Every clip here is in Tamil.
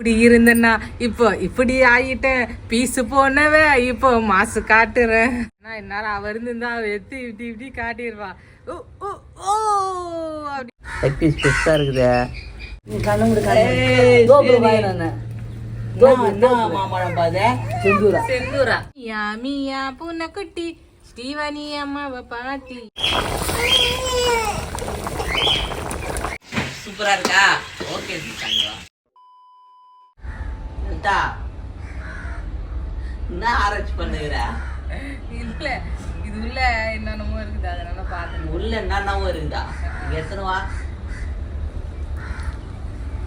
இப்படி இருந்தேன்னா இப்போ இப்படி ஆகிட்டேன் பீஸு போனவ இப்போ மாசு காட்டுறேன். ஆனா என்னால அவ இருந்திருந்தா அவ எத்தி இப்படி இப்படி காட்டிடுவா ஓ ஓ ஓ அப்படி. லெக் பீஸ் பெருசாக இருக்குதே. மாம்பழம் பாது செந்தூரா. யாமியா பூனைக்குட்டி. ஸ்ரீவாணி அம்மாவை பாட்டி. சூப்பரா இருக்கா? ஓகே லலிதா, என்ன ஆராய்ச்சி பண்ணுகிற? இல்ல இது உள்ள என்னென்னமோ இருக்குது அதனால பாத்துங்க உள்ள என்னென்னவும் இருக்குதா? எத்தனை வா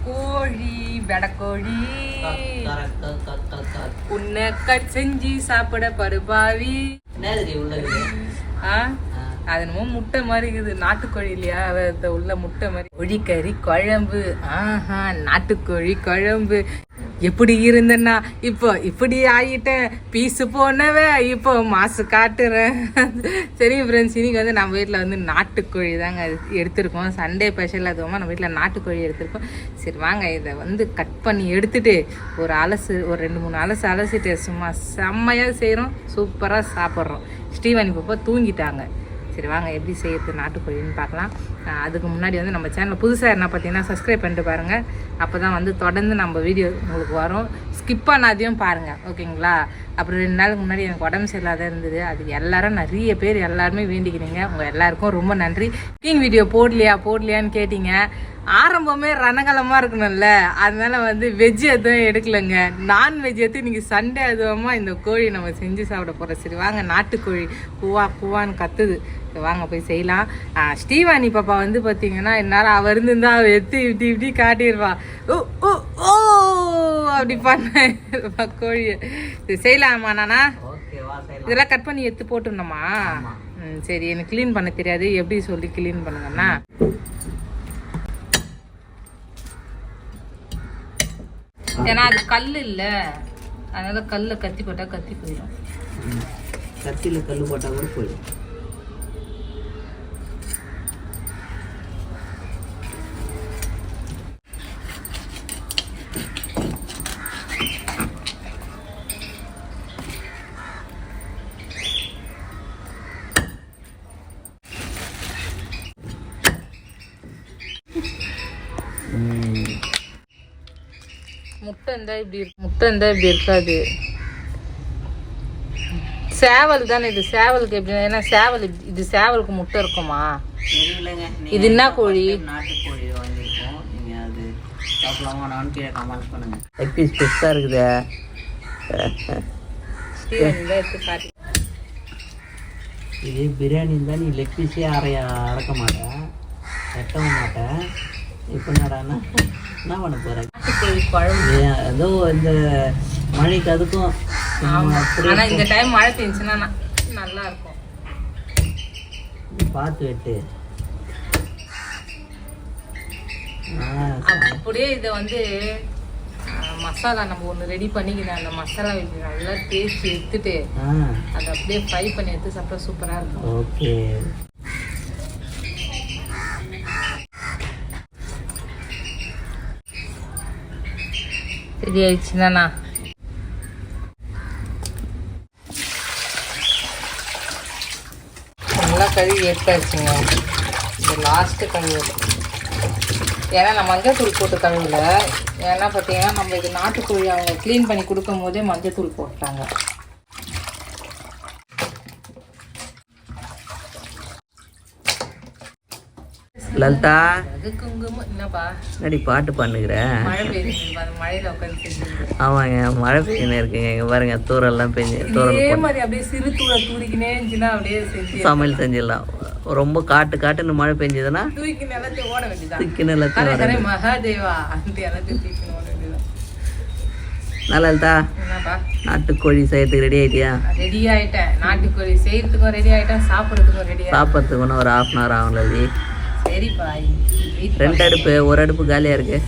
கோழி வெடக்கோழி. கக், கக், கக், கக், கக். உன்னை கட் செஞ்சு சாப்பிட பருபாவி அது என்னமோ முட்டை மாதிரி இருக்குது. நாட்டுக்கோழி இல்லையா? அது உள்ள முட்டை மாதிரி. கோழிக்கறி குழம்பு. ஆஹா நாட்டுக்கோழி குழம்பு. எப்படி இருந்தேன்னா இப்போ இப்படி ஆகிட்டேன் பீஸு போனவ இப்போ மாசு காட்டுறேன். சரி ஃப்ரெண்ட்ஸ் இன்றைக்கி வந்து நம்ம வீட்டில் வந்து நாட்டுக்கோழி தாங்க எடுத்திருக்கோம். சண்டே ஸ்பெஷல் அதுவும் நம்ம வீட்டில் நாட்டுக்கோழி எடுத்திருக்கோம். சரி வாங்க இதை வந்து கட் பண்ணி எடுத்துட்டு ஒரு அலசு ஒரு ரெண்டு மூணு அலசு அலசிட்டு சும்மா செம்மையாக செய்கிறோம் சூப்பராக சாப்பிட்றோம். ஸ்ரீவாணி பாப்பா தூங்கிட்டாங்க. சரி வாங்க எப்படி செய்யறது நாட்டுக்கோழின்னு பார்க்கலாம். அதுக்கு முன்னாடி வந்து நம்ம சேனல் புதுசாக என்ன பார்த்தீங்கன்னா சப்ஸ்கிரைப் பண்ணிட்டு பாருங்கள் அப்போ தான் வந்து தொடர்ந்து நம்ம வீடியோ உங்களுக்கு வரும். ஸ்கிப் பண்ணாதையும் பாருங்கள் ஓகேங்களா? அப்புறம் ரெண்டு நாளுக்கு முன்னாடி எனக்கு உடம்பு சரியில்லாத இருந்தது. அது எல்லாரும் நிறைய பேர் எல்லாருமே வேண்டிக்கிறீங்க உங்கள் எல்லாருக்கும் ரொம்ப நன்றி. குக்கிங் வீடியோ போடலையா போடலையான்னு கேட்டீங்க. ஆரம்பமே ரணகலமாக இருக்கணும்ல. அதனால வந்து வெஜ் எதுவும் எடுக்கலைங்க. நான்வெஜ் எடுத்து இன்றைக்கி சண்டே அதுவமாக இந்த கோழி நம்ம செஞ்சு சாப்பிட போகிறோம் சரி வாங்க நாட்டுக்கோழி பூவா பூவான்னு கத்துது. வாங்க போய் செய்யலாம். ஸ்ரீவாணி பாப்பா வந்து பார்த்தீங்கன்னா என்னால் அவ இருந்திருந்தா அவ எத்தி இப்படி இப்படி காட்டிடுவா ஓ ஓ ஓ அப்படி பண்ண கோழியை. சரி செய்யலாமா நானா? இதெல்லாம் கட் பண்ணி எடுத்து போட்டுருந்தோமா ம் சரி எனக்கு க்ளீன் பண்ண தெரியாது. எப்படி சொல்லி க்ளீன் பண்ணுங்கன்னா? ஏன்னா அது கல் இல்ல. அதனால கல்ல கத்தி போட்டா கத்தி போயிடும். கத்தியில் கல் போட்டால் கூட போயிடும். முட்டை இருந்தா இப்படி இருக்கு முட்டை இருந்தா இப்படி இருக்காது. சேவல் தானே இது சேவலுக்கு எப்படி ஏன்னா சேவல் இது சேவலுக்கு முட்டை இருக்குமா? இது என்ன கோழி? நாட்டுக்கோழி வாங்கியிருக்கோம். நீங்கள் அது சாப்பிடலாமா நான் கீழே கமெண்ட் பண்ணுங்க. லெக் பீஸ் பெருசாக இருக்குதே. இது பிரியாணி இருந்தால் நீ லெக் பீஸே அரைய அறக்க மாட்டேன் வெட்டவும் மாட்டேன் இப்போ என்னடான்னா என்ன பண்ண போகிறேன் நாட்டுக்கோழி குழம்பு ஏதோ இந்த மழைக்கு அதுக்கும் ஆனா இந்த டைம் மழை பெஞ்சுன்னா நல்லா இருக்கும். பார்த்து வெட்டு. அப்படியே இதை வந்து மசாலா நம்ம ஒன்று ரெடி பண்ணிக்கணும் அந்த மசாலா நல்லா தேய்ச்சி எடுத்துட்டு அதை அப்படியே ஃப்ரை பண்ணி எடுத்து சாப்பிட்டா சூப்பராக இருக்கும். ஓகே. ரெடி ஆயிடுச்சுதாண்ணா நல்லா கழுவி எடுத்தாச்சுங்க. இந்த லாஸ்ட்டு கழுவுது ஏன்னா நான் மஞ்சத்தூள் போட்டு கழுவல. ஏன்னா பார்த்தீங்கன்னா நம்ம இது நாட்டுக்கோழி அவங்க க்ளீன் பண்ணி கொடுக்கும் போதே மஞ்சத்தூள் போட்டாங்க. லலிதா. நடி பாட்டு செஞ்சு ஆமாங்க மழை பெய்யுன்னு இருக்குங்க இங்கே பாருங்க தூரெல்லாம் பெஞ்சு தூரல் செஞ்சு சமையல் செஞ்சிடலாம். ரொம்ப காட்டு காட்டுன்னு மழை பெஞ்சதுன்னா தூக்கி நிலத்தை ஓட வேண்டியதான் திக்கின்னு எல்லாத்தையும் ஹரே வர ஹரே மகாதேவா அந்த எல்லாத்தையும் தூக்கி ஓட வேண்டியதான் நல்லா லலிதா? நாட்டுக்கோழி செய்யறதுக்கு ரெடி ஆயிட்டியா? ரெடி ஆயிட்டேன். நாட்டுக்கோழி செய்யறதுக்கும் ரெடி ஆயிட்டேன் சாப்பிட்றதுக்கும் ரெடி சாப்பிட்றதுக்கு ஒரு ஹாஃப் அன் ஹவர் ஆகும் சரிப்பா ரெண்டு அடுப்பு ஒரு அடுப்பு காலியாக இருக்கு.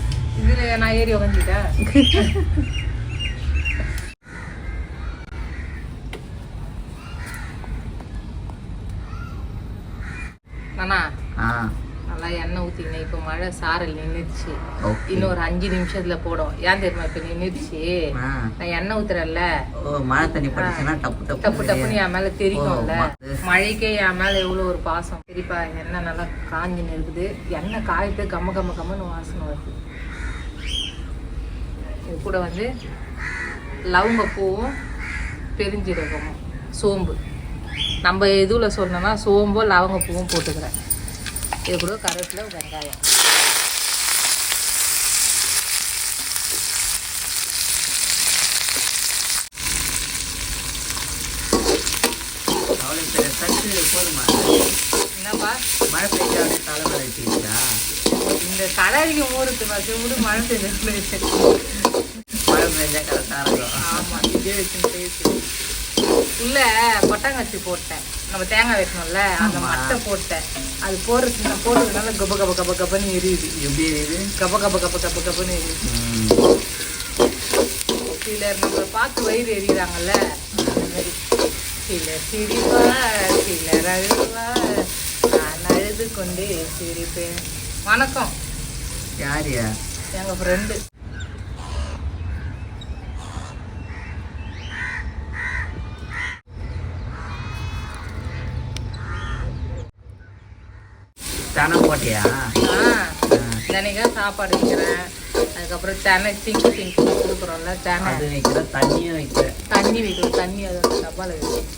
இதுல நான் ஏறி உக்காந்துட்டேன் நானா ஆ நல்லா எண்ணெய் ஊற்றிக்கினேன் இப்போ மழை சாரல் நின்றுச்சு இன்னும் ஒரு அஞ்சு நிமிஷத்துல போடும். ஏன் தெரியுமா இப்ப நின்றுச்சு. நான் எண்ணெய் ஊத்துறேன்ல. மழை தண்ணி பட்டுச்சுன்னா டப்பு டப்பு டப்பு டப்புன்னு என் மேல தெரியும்ல. மழைக்கே என் மேல எவ்வளவு ஒரு பாசம். சரிப்பா எண்ணெய் நல்லா காஞ்சின்னு இருக்குது. எண்ணெய் காயத்து கம்ம கம்ம கம்மன்னு வாசனை வருது. இது கூட வந்து லவங்க பூவும் பெருஞ்சீரகமும். சோம்பு. நம்ம எதுவில் சொன்னோம்னா சோம்போ லவங்க பூவும் போட்டுக்கிறேன். இது கூட கருவேப்பிலை வெங்காயம். என்னப்பா? மழை பெய்ஞ்சா தலைமையில வச்சுக்கிட்டா இந்த கலரிக்கு ஊருக்கு வச்சு விடு மழை பெஞ்சு மழை பெஞ்சா கரெக்டாக இருக்கும். ஆமா இதே வச்சு பேசி. உள்ள கொட்டாங்கச்சி போட்டேன். நம்ம தேங்காய் வைக்கணும்ல அந்த மட்டை போட்டேன். அது போடுறது நான் போடுறதுனால கப கப கப கபன்னு எரியுது. எப்படி இது கப கப கப கப கபன்னு எரியுது. சிலர் நம்மளை பார்த்து வயிறு எரியுறாங்கல்ல அந்த மாதிரி. சிலர் சிரிப்பார் சிலர் அழுவார் நான் அழுது கொண்டே சிரிப்பேன். வணக்கம். யாரியா எங்க ஃப்ரெண்டு தனம் போட்டியா தினைக்கும் சாப்பாடு வைக்கிறேன். அதுக்கப்புறம் தெனை சிங்கு சிங்கு கொடுக்குறோம்ல தெனை. அது வைக்கிற தண்ணியும் வைக்கிற தண்ணி வைக்கணும் தண்ணி அதோட டப்பால வைக்கணும்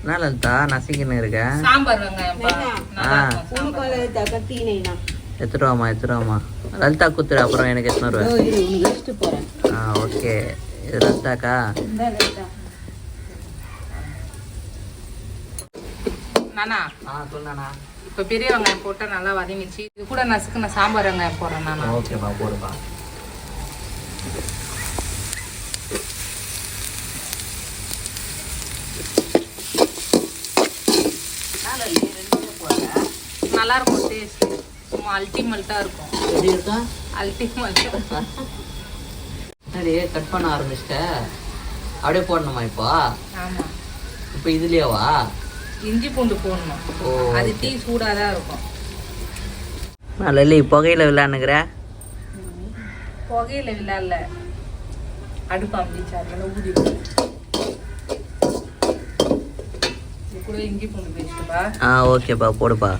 என்ன லலிதா நசிக்கின்னு இருக்க? சாம்பார் வெங்காயம்ப்பா நல்லா ஆ. இருக்கும் சாம்பார். எடுத்துட்டு வாமா எடுத்துட்டு வாமா லலிதா குத்துரு அப்புறம் எனக்கு எடுத்துன்னு வருவேன். ஆ ஓகே. இது லலிதாக்கா? நானா? ஆ சொன்னானா இப்போ பெரிய வெங்காயம் போட்டால் நல்லா வதங்கிச்சு இது கூட நசுக்குன சாம்பார் வெங்காயம் போடுறேன் நானா. ஓகேப்பா போடுப்பா நல்லா இருக்கும் டேஸ்ட் சும்மா அல்டிமேட்டாக இருக்கும். எப்படி இருக்கா? அல்டிமேட்டாக சரி கட் பண்ண ஆரம்பிச்சிட்ட. அப்படியே போடணுமா இப்போ? ஆமாம் இப்போ இதுலயேவா? இஞ்சி பூண்டு போடணும். ஓ. அது டீ சூடாக தான் இருக்கும். நான் லல்லி புகையில விளையாண்டுக்கிற புகையில விழால அடுப்பு அமைச்சு அதனால ஊதி இது கூட இஞ்சி பூண்டு பேஸ்ட்டுப்பா. ஆ ஓகேப்பா போடுப்பா.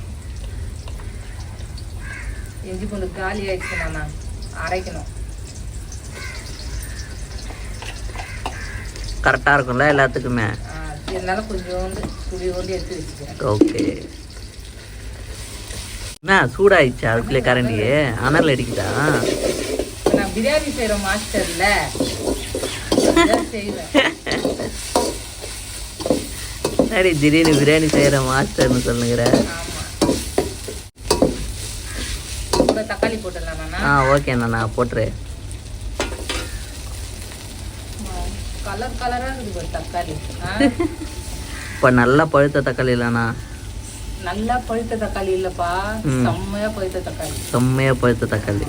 இஞ்சி பூண்டு காலி ஆயிடுச்சு நானா அரைக்கணும். கரெக்டாக இருக்கும்ல எல்லாத்துக்குமே? இருந்தாலும் கொஞ்சோண்டு துளி ஓண்டி எடுத்து வச்சுக்கிறேன். ஓகே. என்ன சூடாயிடுச்சா அதுக்குள்ளே கரண்டியே அனல் அடிக்குதா? நான் பிரியாணி செய்கிற மாஸ்டர்ல. செய்வேன். சரி திடீர்னு பிரியாணி செய்கிற மாஸ்டர்னு சொல்லுங்கிற தக்காளி போட்டுடலாம் ஆ ஓகே நான் போட்டுரு கலர் கலரா இருக்குது பாரு தக்காளி? இப்போ நல்லா பழுத்த தக்காளி இல்லைண்ணா நல்லா பழுத்த தக்காளி இல்லப்பா. செம்மையா பழுத்த தக்காளி. செம்மையாக பழுத்த தக்காளி.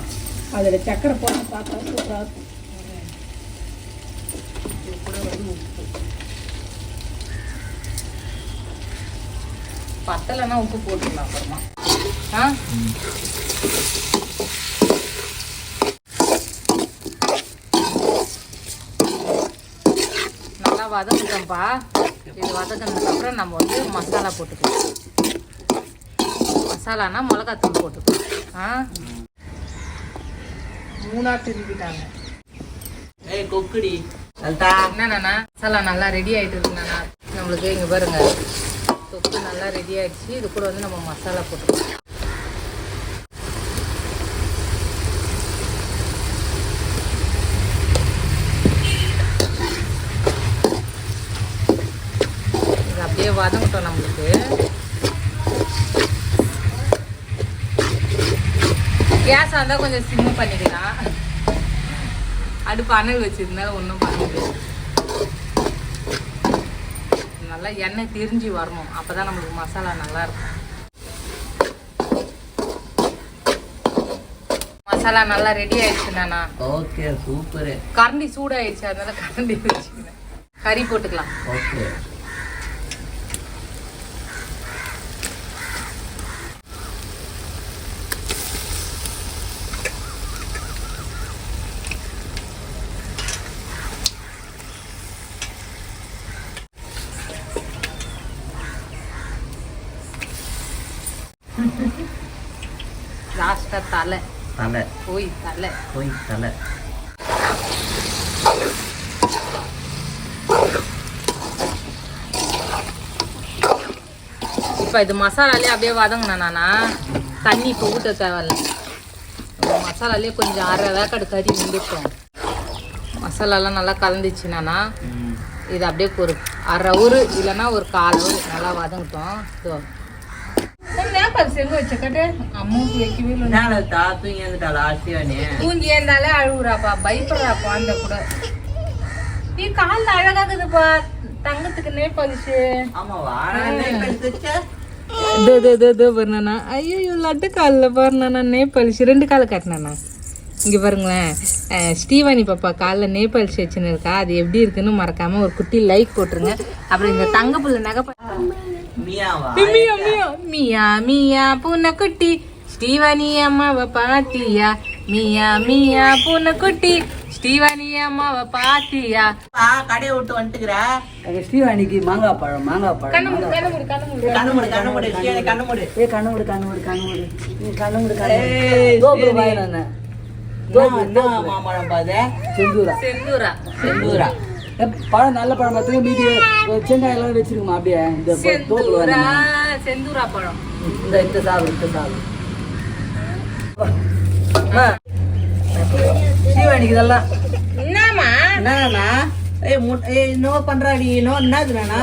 அதில் சக்கரை போட்டு பார்த்தா சூப்பராக இருக்கும். இது கூட வந்து உப்பு. பத்தலைன்னா உப்பு போட்டுக்கலாம் அப்புறமா. ஆ? நல்லா வதக்கிட்டோம்ப்பா. இது வதக்கினதுக்கு அப்புறம் நம்ம வந்து மசாலா போட்டுக்கலாம். மசாலானா மிளகாத்தூள் போட்டுக்கலாம். ஆ? மூணா திருப்பிட்டாங்க ஏய் கொக்குடி. என்னண்ணா மசாலா நல்லா ரெடி ஆயிட்டு இருக்குண்ணா நம்மளுக்கு இங்க பாருங்க. தொக்கு நல்லா ரெடி ஆயிடுச்சு. இது கூட வந்து நம்ம மசாலா போட்டுக்கலாம் இது அப்படியே வதங்கட்டும் நம்மளுக்கு. கேஸ் இருந்தால் கொஞ்சம் சிம்மு பண்ணிக்கலாம். அடுப்பு அனல் வச்சிருந்தா ஒன்றும் பண்ண முடியாது. நல்லா எண்ணெய் திரிஞ்சு வரணும். அப்பதான் நம்மளுக்கு மசாலா நல்லா இருக்கும். மசாலா நல்லா ரெடி ஆயிடுச்சு நானா? ஓகே சூப்பரு கரண்டி சூடாயிடுச்சு. அதனால கரண்டி வச்சுக்கிறேன். கறி போட்டுக்கலாம். ஓகே லாஸ்டா தலை போய் தலை. போய் தலை. இப்போ இது மசாலாலே அப்படியே வதங்கினானா தண்ணி இப்போ ஊற்ற தேவையில்ல. மசாலாலே கொஞ்சம் அரை வேக்காடு கறி வந்துட்டோம். மசாலாலாம் நல்லா கலந்துச்சுனானா ம். இது அப்படியே ஒரு அரை ஊர் இல்லைன்னா ஒரு கால் ஊர் நல்லா வதங்கட்டும். இதோ நேபாள் செங்கு வச்ச கட்டு அம்மாவுக்கு வைக்கவே இல்லை என்ன தா தூங்கி வந்துட்டாளா சிவானி தூங்கி இருந்தாலே அழுகுறாப்பா பயப்படுறாப்பா அந்த கூட நீ காலில் அழகாகுதுப்பா தங்கத்துக்கு இதோ இதோ இதோ பாருண்ணா ஐயோ லட்டு காலில் பாருண்ணா நேபாளிச்சு ரெண்டு காலை காட்டினாண்ணா இங்கே பாருங்களேன் ஸ்ரீவாணி பாப்பா காலில் நேபாளிச்சு வச்சுன்னு இருக்கா அது எப்படி இருக்குன்னு மறக்காம ஒரு குட்டி லைக் போட்டுருங்க அப்புறம் இந்த தங்க புள்ள நகை மியா மியா மியா மியா பூனைக்குட்டி ஸ்ரீவாணி அம்மாவை பாத்தியா மியா மியா பூனைக்குட்டி ஸ்ரீவாணி அம்மாவை பாத்தியா ஆ கடையை விட்டு வந்துட்டுக்கிற. ஸ்ரீவாணிக்கு மாங்காய் பழம் மாங்காய் பழம் கண்ணு மூடு, கண்ணு மூடு, கண்ணு மூடு. கண்ணு மூடு கண்ணு மூடு சிவானி கண்ணு மூடு. ஏ கண்ணு விடு கண்ணு விடு கண்ணு விடு நீ கண்ணு விடு கண்ணு ஏய், தோப்பு சரி. வாயினானே என்ன- என்ன மாம்பழம் பாது செந்தூரா. செந்தூரா. செந்தூரா. பழம் நல்ல பழம் பார்த்து மீதி செங்காய் எல்லாம் வச்சிருக்குமா அப்படியே இந்த தோப்புல செந்தூரா பழம். இந்த இந்த சாப்பிடு இந்த அம்மா, ஸ்ரீவாணிக்கு இதெல்லாம். என்னம்மா என்னண்ணா ஏய் முட் ஏய் நோ பண்றாடி நோ என்னதுண்ணா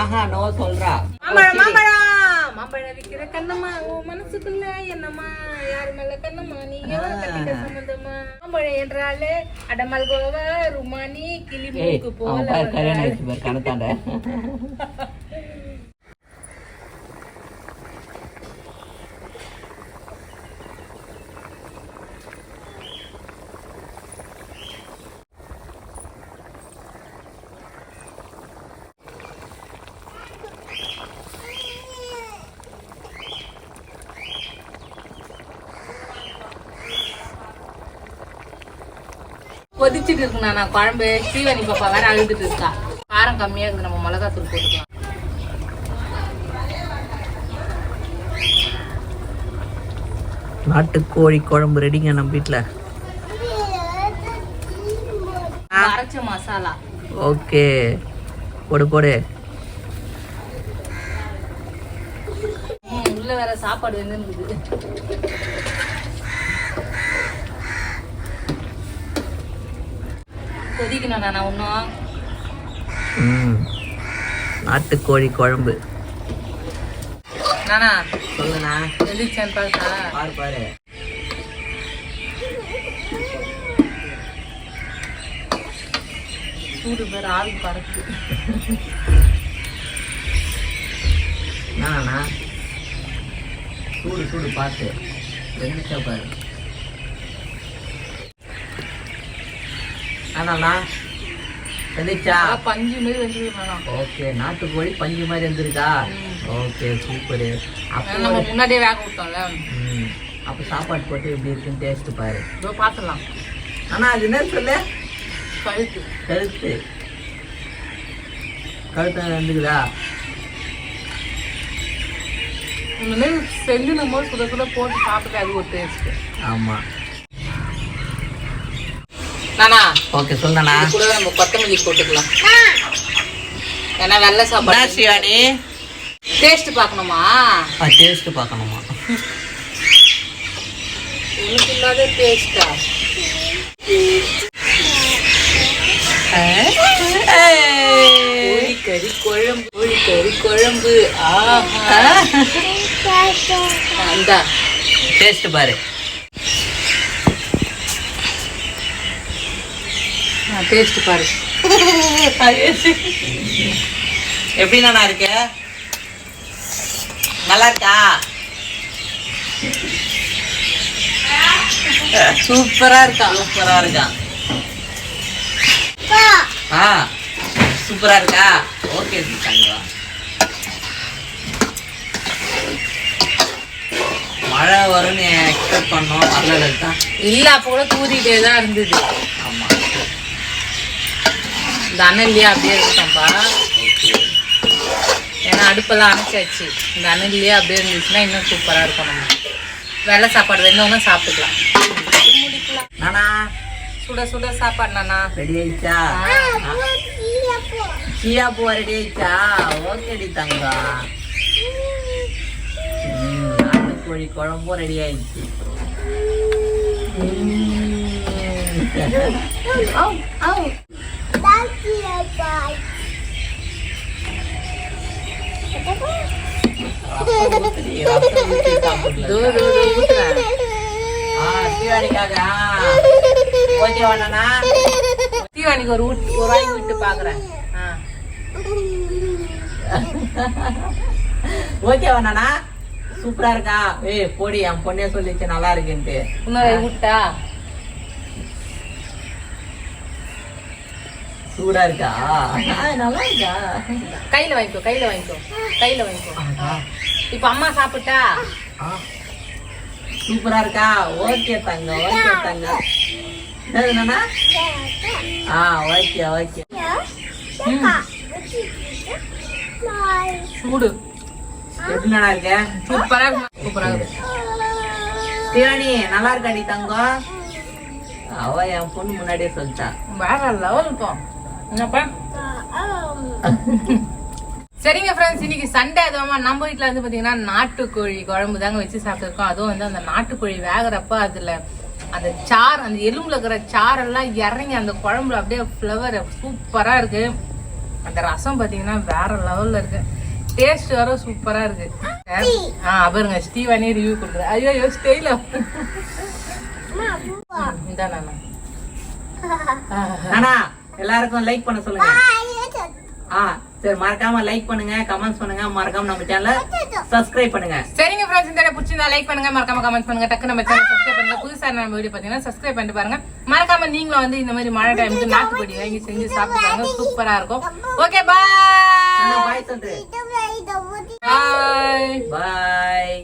ஆஹா நோ சொல்றா. மாம்பழம் மாம்பழம்! மாம்பழம் விக்கிற கண்ணம்மா உன் மனசுக்குள்ள என்னம்மா? யாரு மேல கண்ணம்மா? நீ எவன் கட்டிக்க சம்பந்தமா மாம்பழம் என்றாலே அடமல் கோவ ருமானி கிளி மூக்கு போல கல்யாணம் கணத்தாண்ட. கொதிச்சுட்டு இருக்குண்ணா. நான் குழம்பு ஸ்ரீவனி பாப்பா வேற அழுதுட்டு இருக்கா. காரம் கம்மியா இருக்குது நம்ம மிளகாத்தூள் போட்டுக்கலாம். நாட்டுக்கோழி குழம்பு ரெடிங்க நம்ம வீட்டில் அரைச்ச மசாலா. ஓகே. போடு போடு. உள்ள வேற சாப்பாடு வந்து கொதிக்கணும் நான் இன்னும் ம். நாட்டுக்கோழி குழம்பு. நானா? சொல்லுண்ணா. எழுதிச்சான்னு பார்த்தா பாரு பாரு. சூடு பேர் ஆவி பறக்கு என்னண்ணா சூடு சூடு பார்த்து வெந்துச்சா பாரு. ஆனாண்ணா வெந்துச்சா பஞ்சு மாரி வந்துருக்கணும் ஓகே நாட்டுக்கோழி பஞ்சு மாதிரி இருந்திருக்கா ஓகே சூப்பரு. அப்போ நம்ம முன்னாடியே வேக விட்டோம்ல. ம். அப்போ சாப்பாடு போட்டு எப்படி இருக்குன்னு டேஸ்ட் பாரு. இதோ பார்த்துடலாம் ஆனால் அது என்ன சொல்லு? கழுத்து. கழுத்து. கழுத்து வந்துக்குதா இந்த மாதிரி போது சுட சுட போட்டு சாப்பிட்டு அது ஒரு டேஸ்ட் ஆமாம் நானா? ஓகே சொல்லுண்ணா. கூட நம்ம கொத்தமல்லி போட்டுக்கலாம். ஏன்னா வெள்ளை சாப்பாடு. சிவானி டேஸ்ட் பார்க்கணுமா? டேஸ்ட் பார்க்கணுமா? உனக்கு இல்லாத டேஸ்டா கோழிக்கறி குழம்பு கோழிக்கறி குழம்பு. ஆஹா. டேஸ்ட் பாரு. டேஸ்ட் பாரு. எப்படிண்ணா இருக்கு? நல்லா இருக்கா? சூப்பரா இருக்கா? சூப்பரா இருக்கா? ஆ சூப்பரா இருக்கா? ஓகே தங்கா மழை வரும்னு எக்ஸ்பெக்ட் பண்ணோம் வரல தான் இல்ல அப்ப கூட தூதிட்டே தான் இருந்தது. இந்த அனல்லையே அப்படியே இருக்கட்டும்ப்பா. ஏன்னா அடுப்பெல்லாம் அணைச்சாச்சு. இந்த அனல்லையே அப்படியே இருந்துச்சுன்னா இன்னும் சூப்பரா இருக்கும் நம்ம. வெள்ளை சாப்பாடு வெந்தவொன்னே சாப்பிட்டுக்கலாம். முடிக்கலாம் நானா சுட சுட சாப்பாடு நானா? ரெடி ஆயிடுச்சா? சியா பூ. ரெடி ஆயிடுச்சா? ஓகேடி ம், நாட்டுக்கோழி குழம்பும் ரெடி ஆயிடுச்சு. ஊத்துடி, தீவானிக்கு ஒரு ஊட்டு ஒரு வாங்கி விட்டு பாக்குறேன் ஓகே ஓகேவா சூப்பரா இருக்கா ஏய் போடி என் பொண்ணே சொல்லிச்சு நல்லா இருக்குன்ட்டு இன்னொரு விட்டா சூடா இருக்கா? நல்லா இருக்கா? கையில வாங்கிக்கோ கையில வாங்கிக்கோ கையில வாங்கிக்கோ. இப்ப அம்மா சாப்பிட்டா? ஆ. சூப்பரா இருக்கா? ஓகே தங்க ஓகே தங்க. என்னது நானா ஆ ஓகே ஓகே. சூடு. எப்படி நானா இருக்க? சூப்பரா இருக்கு. சூப்பரா இருக்கு. தியானி நல்லா இருக்காடி தங்கம்? அவ என் பொண்ணு முன்னாடியே சொல்லிட்டா. வேற லெவல் இருக்கும் என்னப்பா? சரிங்க ஃப்ரெண்ட்ஸ் இன்னைக்கு சண்டே அதுவாம நம்ம வீட்ல வந்து பாத்தீங்கன்னா நாட்டுக்கோழி குழம்பு தாங்க வச்சு சாப்பிட்டுருக்கோம். அதுவும் வந்து அந்த நாட்டுக்கோழி வேகறப்ப அதுல அந்த சார் அந்த எலும்புல இருக்கிற சாரெல்லாம் இறங்கி அந்த குழம்புல அப்படியே ஃப்ளவர் சூப்பரா இருக்கு. அந்த ரசம் பாத்தீங்கன்னா வேற லெவல்ல இருக்கு. டேஸ்ட் வர சூப்பரா இருக்கு. ஆ பாருங்க ஸ்டீவானே ரிவ்யூ கொடுக்குறேன் ஐயோ ஐயோ ஸ்டெயில இந்த நானா நானா எல்லாருக்கும் லைக் பண்ண சொல்லுங்க. ஆ சரி. மறக்காம லைக் பண்ணுங்க கமெண்ட்ஸ் பண்ணுங்க மறக்காம நம்ம சேனலை சப்ஸ்கிரைப் பண்ணுங்க. சரிங்க ஃப்ரெண்ட்ஸ் இந்த பிடிச்சிருந்தா லைக் பண்ணுங்க மறக்காம கமெண்ட் பண்ணுங்க டக்கு நம்ம சேனல் சப்ஸ்கிரைப் பண்ணுங்க. புதுசா நம்ம வீடியோ பாத்தீங்கன்னா சப்ஸ்கிரைப் பண்ணிட்டு பாருங்க. மறக்காம நீங்களும் வந்து இந்த மாதிரி மழை டைமுக்கு நாட்டுப்படி வாங்கி செஞ்சு சாப்பிடுவாங்க சூப்பரா இருக்கும். ஓகே பாய் பாய் பாய்